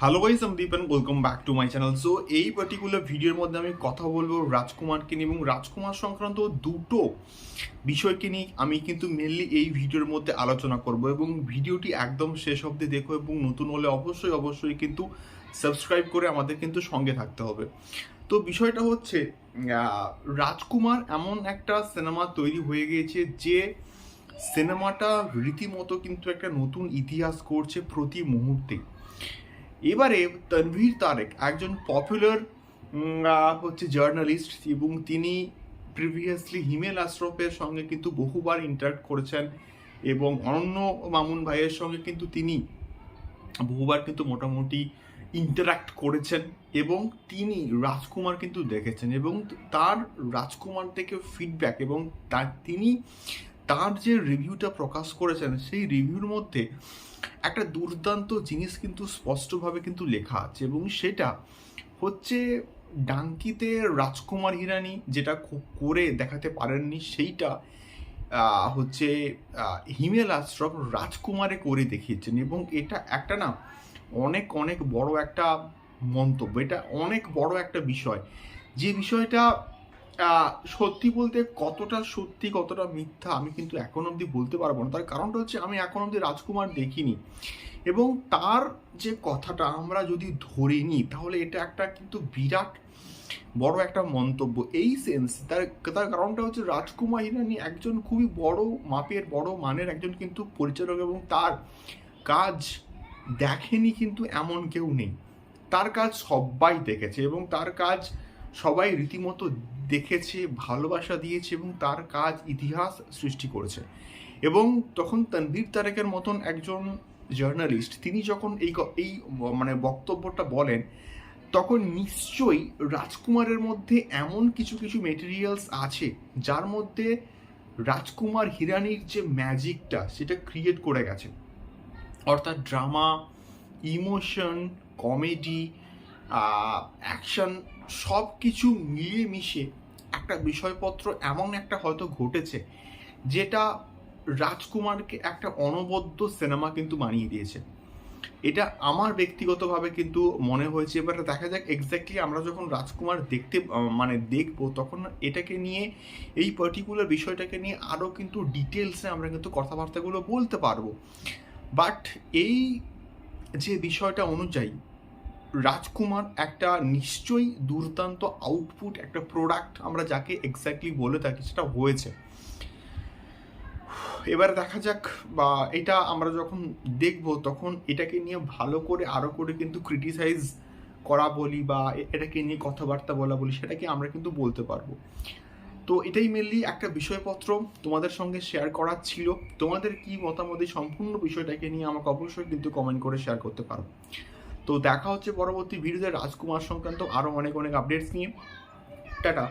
Hello guys আমি Deep welcome back to my channel so এই particular ভিডিওর মধ্যে আমি কথা বলব রাজকুমারকে নিয়ে এবং রাজকুমার সংক্রান্ত দুটো বিষয়কে নিয়ে আমি কিন্তু মেনলি এই ভিডিওর মধ্যে আলোচনা করব এবং ভিডিওটি একদম শেষ অবধি দেখো এবং নতুন হলে অবশ্যই অবশ্যই কিন্তু সাবস্ক্রাইব করে আমাদের কিন্তু সঙ্গে থাকতে হবে। তো বিষয়টা হচ্ছে রাজকুমার এমন একটা সিনেমা তৈরি হয়ে গিয়েছে যে সিনেমাটা রীতিমতো কিন্তু একটা নতুন ইতিহাস করছে প্রতি মুহূর্তে এবারে তনভীর তারেক একজন পপুলার হচ্ছে জার্নালিস্ট এবং তিনি প্রিভিয়াসলি হিমেল আশরফের সঙ্গে কিন্তু বহুবার ইন্টারাক্ট করেছেন এবং অনন্য মামুন ভাইয়ের সঙ্গে কিন্তু তিনি বহুবার কিন্তু মোটামুটি ইন্টারাক্ট করেছেন এবং তিনি রাজকুমার কিন্তু দেখেছেন এবং তার রাজকুমার থেকে ফিডব্যাক এবং তার, তিনি তার যে রিভিউটা প্রকাশ করেছেন, সেই রিভিউর মধ্যে একটা দুর্দান্ত জিনিস কিন্তু স্পষ্টভাবে কিন্তু লেখা আছে এবং সেটা হচ্ছে ডাঙ্কিতে রাজকুমার হিরানি যেটা করে দেখাতে পারেননি সেইটা হচ্ছে হিমেল আশরফ রাজকুমারে করে দেখিয়েছেন এবং এটা একটা না অনেক অনেক বড় একটা মন্তব্য, এটা অনেক বড় একটা বিষয়। যে বিষয়টা সত্যি বলতে কতটা সত্যি, কতটা মিথ্যা আমি কিন্তু এখন অবধি বলতে পারব না। তার কারণটা হচ্ছে আমি এখন অবধি রাজকুমার দেখিনি। এবং তার যে কথাটা আমরা যদি ধরে নিই, তাহলে এটা একটা কিন্তু বিরাট বড় একটা মন্তব্য। এই সেন্স তার তার কারণটা হচ্ছে রাজকুমার হিরানি একজন খুবই বড় মাপের, বড় মানের একজন কিন্তু পরিচালক এবং তার কাজ দেখেনি কিন্তু এমন কেউ নেই। তার কাজ সবাই দেখেছে এবং তার কাজ সবাই রীতিমতো দেখেছে, ভালোবাসা দিয়েছে এবং তার কাজ ইতিহাস সৃষ্টি করেছে। এবং তখন তনবীর তারেকের মতন একজন জার্নালিস্ট, তিনি যখন এই এই মানে বক্তব্যটা বলেন, তখন নিশ্চয়ই রাজকুমারের মধ্যে এমন কিছু কিছু মেটেরিয়ালস আছে, যার মধ্যে রাজকুমার হিরানির যে ম্যাজিকটা সেটা ক্রিয়েট করে গেছে। অর্থাৎ ড্রামা ইমোশন কমেডি অ্যাকশন সব কিছু মিলিয়ে মিশে একটা বিষয়পত্র এমন একটা হয়তো ঘটেছে, যেটা রাজকুমারকে একটা অনবদ্য সিনেমা কিন্তু বানিয়ে দিয়েছে। এটা আমার ব্যক্তিগতভাবে কিন্তু মনে হয়েছে, এবার দেখা যাক এক্স্যাক্টলি আমরা যখন রাজকুমার দেখতে মানে দেখব, তখন এটাকে নিয়ে, এই পার্টিকুলার বিষয়টাকে নিয়ে আরও কিন্তু ডিটেলসে আমরা কিন্তু কথাবার্তাগুলো বলতে পারব। বাট এই যে বিষয়টা অনুযায়ী রাজকুমার একটা নিশ্চয়ই দুর্দান্ত আউটপুট একটা প্রোডাক্ট আমরা যাকে এক্স্যাক্টলি বলে থাকি, সেটা হয়েছে। এবার দেখা যাক, বা এটা আমরা যখন দেখব, তখন এটাকে নিয়ে ভালো করে, আরও করে কিন্তু ক্রিটিসাইজ করা বলি, বা এটাকে নিয়ে কথাবার্তা বলা বলি, সেটাকে আমরা কিন্তু বলতে পারব। তো এটাই মেনলি একটা বিষয়পত্র তোমাদের সঙ্গে শেয়ার করার ছিল। তোমাদের কি মতামত সম্পূর্ণ বিষয়টাকে নিয়ে আমাকে অবশ্যই কিন্তু কমেন্ট করে শেয়ার করতে পারো। তো দেখা হচ্ছে পরবর্তী ভিডিওতে রাজকুমার সংক্রান্ত আরও অনেক অনেক আপডেটস নিয়ে। টাটা।